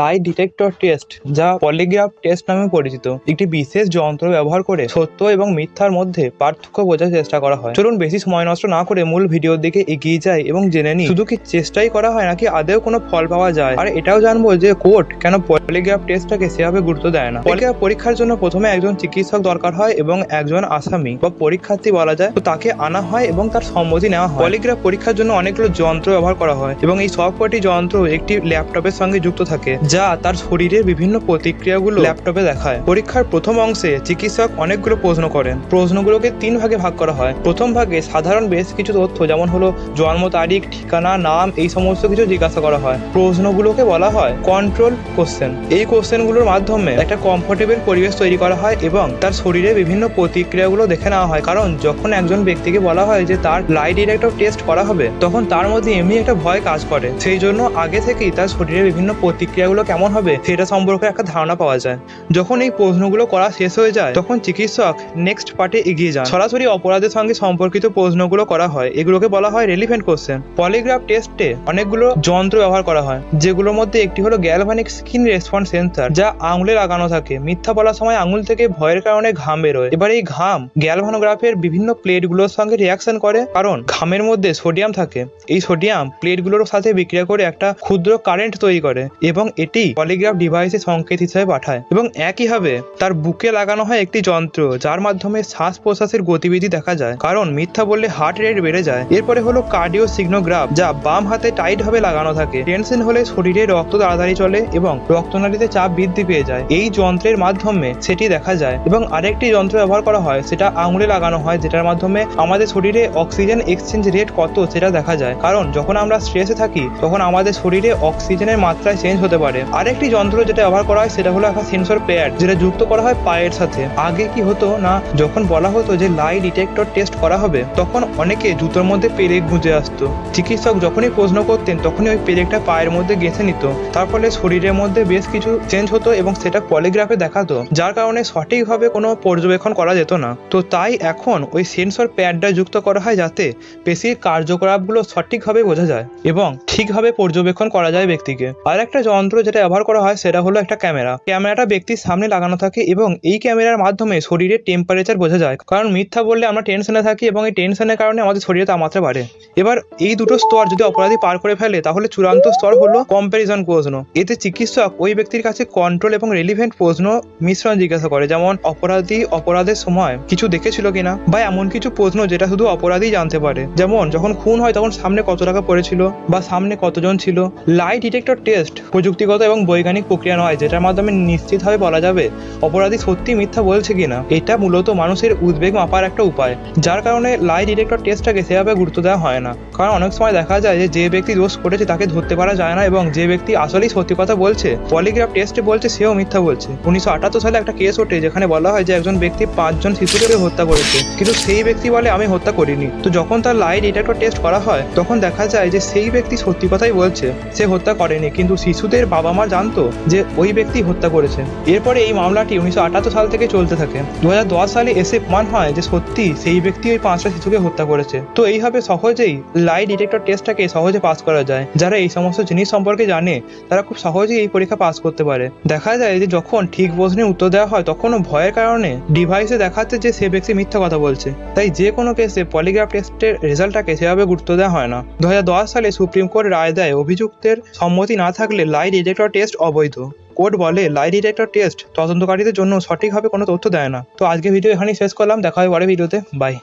লাই detector test যা polygraph test নামে পরিচিত। একটি বিশেষ যন্ত্র ব্যবহার করে সত্য এবং মিথ্যার মধ্যে পার্থক্য বোঝার চেষ্টা করা হয়। চলুন বেশি সময় নষ্ট না করে মূল ভিডিওর দিকে এগিয়ে যায় এবং জেনে নিই, শুধু কি চেষ্টাই করা হয় নাকি আদেও কোনো ফল পাওয়া যায়? আর এটাও জানব যে কোর্ট কেন পলিগ্রাফ টেস্টটাকে সেভাবে গুরুত্ব দেয় না। পলিগ্রাফ পরীক্ষার জন্য প্রথমে একজন চিকিৎসক দরকার হয় এবং একজন আসামি বা পরীক্ষার্থী বলা যায়। তো তাকে আনা হয় এবং তার সম্মতি নেওয়া হয়। পলিগ্রাফ পরীক্ষার জন্য অনেকগুলো যন্ত্র ব্যবহার করা হয় এবং এই সব সবকটি যন্ত্র একটি ল্যাপটপের সঙ্গে যুক্ত থাকে। যা তার শরীরের বিভিন্ন প্রতিক্রিয়াগুলো ল্যাপটপে দেখায়। পরীক্ষার প্রথম অংশে চিকিৎসক অনেকগুলো প্রশ্ন করেন। প্রশ্নগুলোকে তিন ভাগে ভাগ করা হয়। প্রথম ভাগে সাধারণ বেশ কিছু তথ্য, যেমন হলো জন্ম তারিখ, ঠিকানা, নাম, এই সমস্ত কিছু জিজ্ঞাসা করা হয়। প্রশ্নগুলোকে বলা হয় কন্ট্রোল কোশ্চেন এই কোশ্চেনগুলোর মাধ্যমে একটা কমফোর্টেবল পরিবেশ তৈরি করা হয় এবং তার শরীরে বিভিন্ন প্রতিক্রিয়াগুলো দেখে নেওয়া হয়। কারণ যখন একজন ব্যক্তিকে বলা হয় যে তার লাই ডিটেক্টর টেস্ট করা হবে, তখন তার মধ্যে এমনি একটা ভয় কাজ করে। সেই জন্য আগে থেকেই তার শরীরে বিভিন্ন প্রতিক্রিয়াগুলো কেমন হবে সেটা সম্পর্কে একটা ধারণা পাওয়া যায়। যখন এই প্রশ্নগুলো করা শেষ হয়ে যায়, তখন চিকিৎসক নেক্সট পার্টে এগিয়ে যান। সরাসরি অপরাধের সঙ্গে সম্পর্কিত প্রশ্নগুলো করা হয়। এগুলোকে বলা হয় রেলিভেন্ট কোশ্চেন পলিগ্রাফ টেস্টে অনেকগুলো যন্ত্র ব্যবহার করা হয়, যেগুলোর মধ্যে একটি হলো গ্যালভানিক স্কিন রেসপন্স সেন্সার যা আঙুলে লাগানো থাকে। মিথ্যা বলার সময় আঙুল থেকে ভয়ের কারণে ঘাম বেরোয়। এবার এই ঘাম গ্যালভানোগ্রাফের বিভিন্ন প্লেটগুলোর সঙ্গে রিয়াকশন করে, কারণ ঘামের মধ্যে সোডিয়াম থাকে। এই সোডিয়াম প্লেটগুলোর সাথে বিক্রিয়া করে একটা ক্ষুদ্র কারেন্ট তৈরি করে এবং এটি পলিগ্রাফ ডিভাইসে সংকেত হিসেবে পাঠায় এবং একইভাবে তার বুকে লাগানো হয় একটি যন্ত্র, যার মাধ্যমে শ্বাস প্রশ্বাসের গতিবিধি দেখা যায়। কারণ মিথ্যা বললে হার্ট রেট বেড়ে যায়। এরপরে হলো কার্ডিও সিগনোগ্রাফ যা বাম হাতে টাইট ভাবে লাগানো থাকে। টেনশন হলে শরীরে রক্ত তাড়াতাড়ি চলে এবং রক্তনালীতে চাপ বৃদ্ধি পেয়ে যায়। এই যন্ত্রের মাধ্যমে সেটি দেখা যায় এবং আরেকটি যন্ত্র ব্যবহার করা হয়, সেটা আঙুলে লাগানো হয়, যেটার মাধ্যমে আমাদের শরীরে অক্সিজেন এক্সচেঞ্জ রেট কত সেটা দেখা যায়। কারণ যখন আমরা স্ট্রেসে থাকি, তখন আমাদের শরীরে অক্সিজেনের মাত্রায় চেঞ্জ হতে পারে। আরেকটি যন্ত্র যেটা ব্যবহার করা হয়, সেটা হলো একটা সেন্সর প্যাড যেটা যুক্ত করা হয় পায়ের সাথে। আগে কি হতো না, যখন বলা হতো যে লাই ডিটেক্টর টেস্ট করা হবে, তখন অনেকে জুতোর মধ্যে পেরেক গুঁজে আসতো। চিকিৎসক যখনই প্রশ্ন করতেন, তখনই ওই পেরেকটা পায়ের মধ্যে গেঁথে নিত। তার ফলে শরীরের মধ্যে বেশ কিছু চেঞ্জ হতো এবং সেটা পলিগ্রাফে দেখাতো, যার কারণে সঠিকভাবে কোনো পর্যবেক্ষণ করা যেত না। তো তাই এখন ওই সেন্সর প্যাডটা যুক্ত করা হয় যাতে পেশির কার্যকলাপগুলো সঠিকভাবে বোঝা যায় এবং ঠিকভাবে পর্যবেক্ষণ করা যায় ব্যক্তিকে। আর একটা যন্ত্র যেটা ব্যবহার করা হয় সেটা হলো একটা ক্যামেরা। ক্যামেরাটা ব্যক্তির সামনে লাগানো থাকে এবং এই ক্যামেরার মাধ্যমে শরীরের টেম্পারেচার বোঝা যায়। কারণ মিথ্যা বললে আমরা টেনশনে থাকি এবং এই টেনশনের কারণে আমাদের শরীরে তাপমাত্রা বাড়ে। এবার এই দুটো স্তর যদি অপরাধী পার করে ফেলে, তাহলে চূড়ান্ত স্তর হলো কম্প্যারিজন প্রশ্ন। এতে চিকিৎসক ওই ব্যক্তির কাছে কন্ট্রোল এবং রেলিভেন্ট প্রশ্ন মিশ্রণ জিজ্ঞাসা করে, যেমন, অপরাধী অপরাধের সময় কিছু দেখেছিল কিনা? বা এমন কিছু প্রশ্ন যেটা শুধু অপরাধী জানতে পারে। যেমন, যখন খুন হয় তখন সামনে কত টাকা পড়েছিল বা সামনে কতজন ছিল? লাই ডিটেক্টর টেস্ট প্রযুক্তিগত এবং বৈজ্ঞানিক প্রক্রিয়া নয়, যেটার মাধ্যমে নিশ্চিতভাবে বলা যাবে অপরাধী সত্যি মিথ্যা বলছে কিনা। এটা মূলত মানুষের উদ্বেগ মাপার একটা উপায়, যার কারণে লাই ডিটেক্টর টেস্টটাকে সেভাবে গুরুত্ব দেওয়া হয় না। কারণ অনেক সময় দেখা যায় যে যে ব্যক্তি দোষ করেছে তাকে ধরতে পারা যায় না এবং যে ব্যক্তি আসলেই সত্যি কথা বলছে, পলিগ্রাফ টেস্টে বলছে, সেও মিথ্যা বলছে। উনিশশো আটাত্তর সালে একটা কেস ওঠে যেখানে বলা হয় যে, একজন ব্যক্তি পাঁচজন শিশুকে হত্যা করেছে। কিন্তু সেই ব্যক্তি বলে, আমি হত্যা করিনি। তো যখন তার লাই ডিটেক্টর টেস্ট করা হয়, তখন দেখা যায় যে, সেই ব্যক্তি সত্যি কথাই বলছে, সে হত্যা করেনি। কিন্তু শিশুদের বাবা মা জানতো যে, ওই ব্যক্তি হত্যা করেছে। এরপরে এই মামলাটি উনিশশো আটাত্তর সাল থেকে চলতে থাকে। দু হাজার দশ সালে এসে প্রমাণ হয় যে, সত্যি সেই ব্যক্তি ওই পাঁচটা শিশুকে হত্যা করেছে। তো এইভাবে সহজেই লাই ডিটেক্টর টেস্টটাকে সহজে পাস করা যায়। যারা এই সমস্ত জিনিস সম্পর্কে জানে, তারা খুব সহজেই এই পরীক্ষা পাস করতে পারে। দেখা যায় যে যখন ঠিক প্রশ্নের উত্তর দেওয়া হয়, তখনও ভয়ের কারণে ডিভাইসে দেখাচ্ছে যে সে ব্যক্তি মিথ্যা কথা বলছে। তাই যে কোনো কেসে পলিগ্রাফ টেস্টের রেজাল্টটাকে সেভাবে গুরুত্ব দেওয়া হয় না। দু হাজার দশ সালে সুপ্রিম কোর্ট রায় দেয়, অভিযুক্তের সম্মতি না থাকলে লাই ডিটেক্টর টেস্ট অবৈধ। কোর্ট বলে লাই ডিটেক্টর টেস্ট তদন্তকারীদের জন্য সঠিকভাবে কোনো তথ্য দেয় না। তো আজকে ভিডিও এখানেই শেষ করলাম। দেখা হয় পরে ভিডিওতে বাই